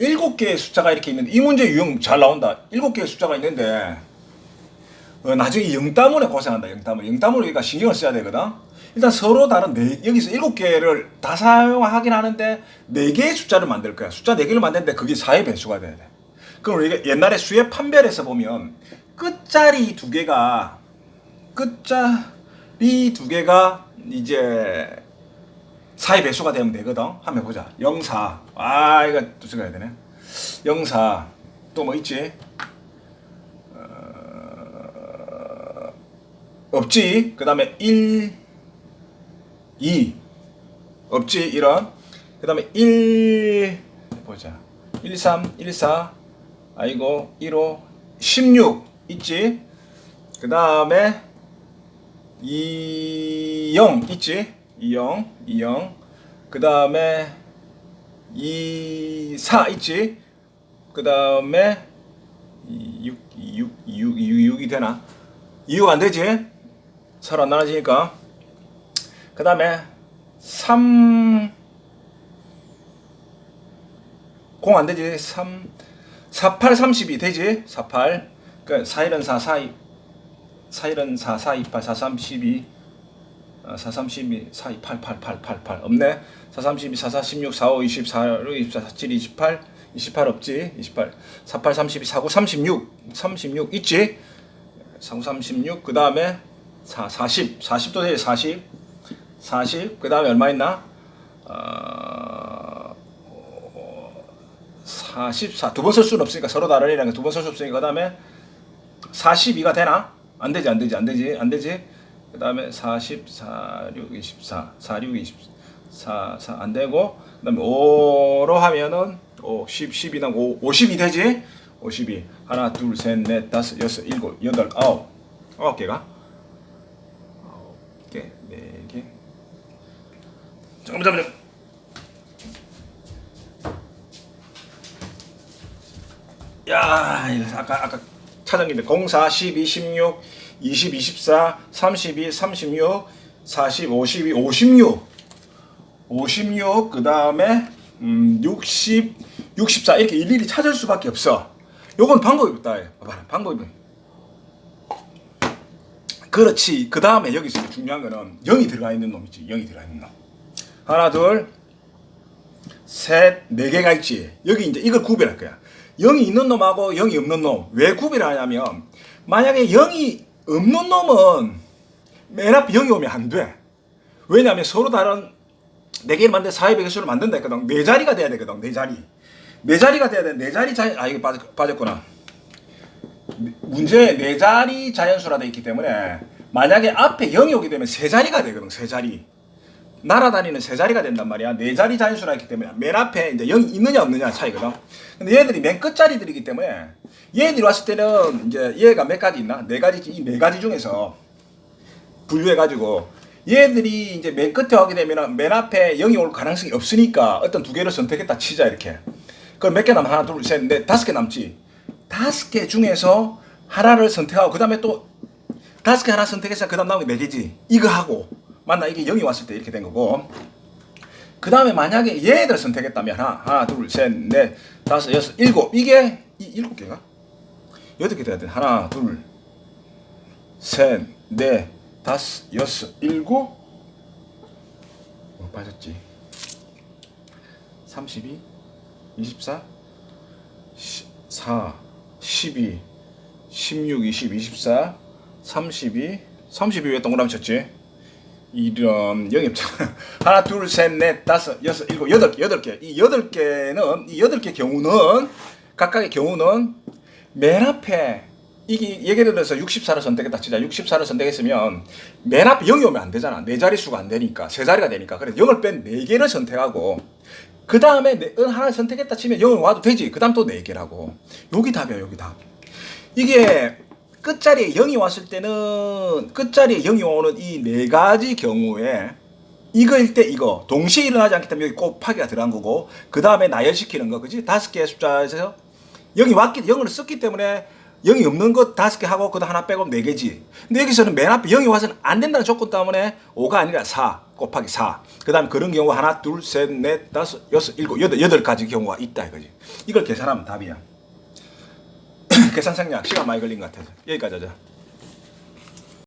일곱 개의 숫자가 이렇게 있는데 이 문제 유형 잘 나온다. 일곱 개의 숫자가 있는데 어, 나중에 영담문에 고생한다. 영담문. 영담문을 우리가 신경을 써야 되거든. 일단 서로 다른 네, 여기서 일곱 개를 다 사용하긴 하는데 네 개의 숫자를 만들 거야. 숫자 네 개를 만드는데 그게 4의 배수가 돼야 돼. 그럼 우리가 옛날에 수의 판별에서 보면 끝자리 두 개가 끝자리 두 개가 이제 4의 배수가 되면 되거든. 한번 해보자. 0, 4. 아, 이거 또 써야 되네. 0, 4. 또 뭐 있지? 어... 없지. 그 다음에 1, 2. 없지. 이런. 그 다음에 1, 보자. 1, 3, 1, 4. 아이고, 1, 5, 16. 있지. 그 다음에 2, 0. 있지. 2영, 2영. 그 다음에 2, 4 있지? 그 다음에 6, 6, 6, 6, 6이 되나? 2가 안 되지? 서로 안 나눠지니까. 그 다음에 3, 0 안 되지? 3, 48, 32 되지? 48. 그 4일은 4, 4, 2, 4일은 4, 4, 28, 4, 32. 4, 32, 4, 2, 8, 8, 8, 8, 8 없네. 4, 32, 4, 4, 16, 4, 5, 24, 6, 24, 7, 28, 28 없지. 28, 4, 8, 32, 4, 9, 36, 36 있지. 4, 9, 36. 그 다음에 4, 40, 40도 돼. 40, 40. 그 다음에 얼마 있나? 어, 44. 두 번 쓸 수는 없으니까 서로 거두번 쓸 수 없으니까 그 다음에 42가 되나? 안 되지, 안 되지, 안 되지, 안 되지. 그 다음에 40, 4, 6, 24, 4, 6, 24, 4, 안 되고, 그 다음에 5로 하면은 5, 10, 12는 5, 50이 되지? 52. 하나, 둘, 셋, 넷, 다섯, 여섯, 일곱, 여덟, 아홉. 아홉 개가? 아홉 개, 네 개. 잠깐만, 잠깐만. 야, 이거 아까, 아까 찾은 게 04, 12, 16, 20, 24, 32, 36, 40, 52, 56. 56, 그 다음에, 음, 60, 64, 이렇게 일일이 찾을 수밖에 없어. 요건 방법이 없다. 봐봐라, 방법이. 그렇지. 그 다음에 여기서 중요한 거는 0이 들어가 있는 놈이지. 0이 들어가 있는 놈. 하나, 둘, 셋, 네 개가 있지. 여기 이제 이걸 구별할 거야. 0이 있는 놈하고 0이 없는 놈. 왜 구별하냐면, 만약에 0이 없는 놈은 맨 앞에 0이 오면 안 돼. 왜냐하면 서로 다른 네 개를 만든 사회 배수를 만든다 했거든. 네 자리가 돼야 되거든. 네 자리. 네 자리가 돼야 돼. 네 자리 자, 아, 이거 빠졌, 빠졌 구나. 문제에 네 자리 자연수라 돼 있기 때문에 만약에 앞에 0이 오게 되면 세 자리가 되거든. 세 자리. 날아다니는 세 자리가 된단 말이야. 네 자리 자연수라 했기 때문에 맨 앞에 이제 0이 있느냐 없느냐 차이거든. 근데 얘들이 맨 끝자리들이기 때문에 얘들이 왔을 때는 이제 얘가 몇 가지 있나? 네 가지 이네 가지 중에서 분류해 가지고 얘들이 이제 맨 끝에 오게 되면은 맨 앞에 0이 올 가능성이 없으니까 어떤 두 개를 선택했다 치자 이렇게. 그럼 몇 개 남? 하나, 둘, 셋, 넷, 다섯 개 남지. 다섯 개 중에서 하나를 선택하고 그 다음에 또 다섯 개 하나 선택해서 그 다음 나오는 게네 개지. 이거 하고 맞나 이게 0이 왔을 때 이렇게 된 거고. 그 다음에 만약에 얘들 선택했다면 하나, 하나, 둘, 셋, 넷, 다섯, 여섯, 일곱 이게 이 일곱 개가 여덟 개 돼야 돼. 하나, 둘, 셋, 넷, 다섯, 여섯, 일곱. 뭐 빠졌지? 32, 24, 4, 12, 16, 20, 24, 32, 32왜 동그라미 쳤지? 이런 없잖아. 하나, 둘, 셋, 넷, 다섯, 여섯, 일곱, 여덟 개, 여덟 개. 이 여덟 개는 이 여덟 개 경우는 각각의 경우는 맨 앞에 이게 예를 들어서 64를 선택했다 치자. 64를 선택했으면 맨 앞에 0이 오면 안 되잖아. 네 자리 수가 안 되니까 세 자리가 되니까. 그래서 0을 뺀네 개를 선택하고 그 다음에 네, 하나를 선택했다 치면 0을 와도 되지. 그 다음 또네 개라고. 여기 답이야. 여기 답. 이게 끝자리에 0이 왔을 때는 끝자리에 0이 오는 이 네 가지 경우에 이거일 때 이거 동시에 일어나지 않기 때문에 여기 곱하기가 들어간 거고 그 다음에 나열시키는 거 그지? 다섯 개 숫자에서 0이 왔기 0을 썼기 때문에 0이 없는 것 다섯 개 하고 그다 하나 빼고 네 개지. 근데 여기서는 맨 앞에 0이 와서는 안 된다는 조건 때문에 5가 아니라 4 곱하기 4그 다음 그런 경우 하나 둘 셋 넷 다섯 여섯 일곱 여덟 여덟 가지 경우가 있다 이거지. 이걸 계산하면 답이야. 계산 상량 시간 많이 걸린 것 같아서 여기까지 하자.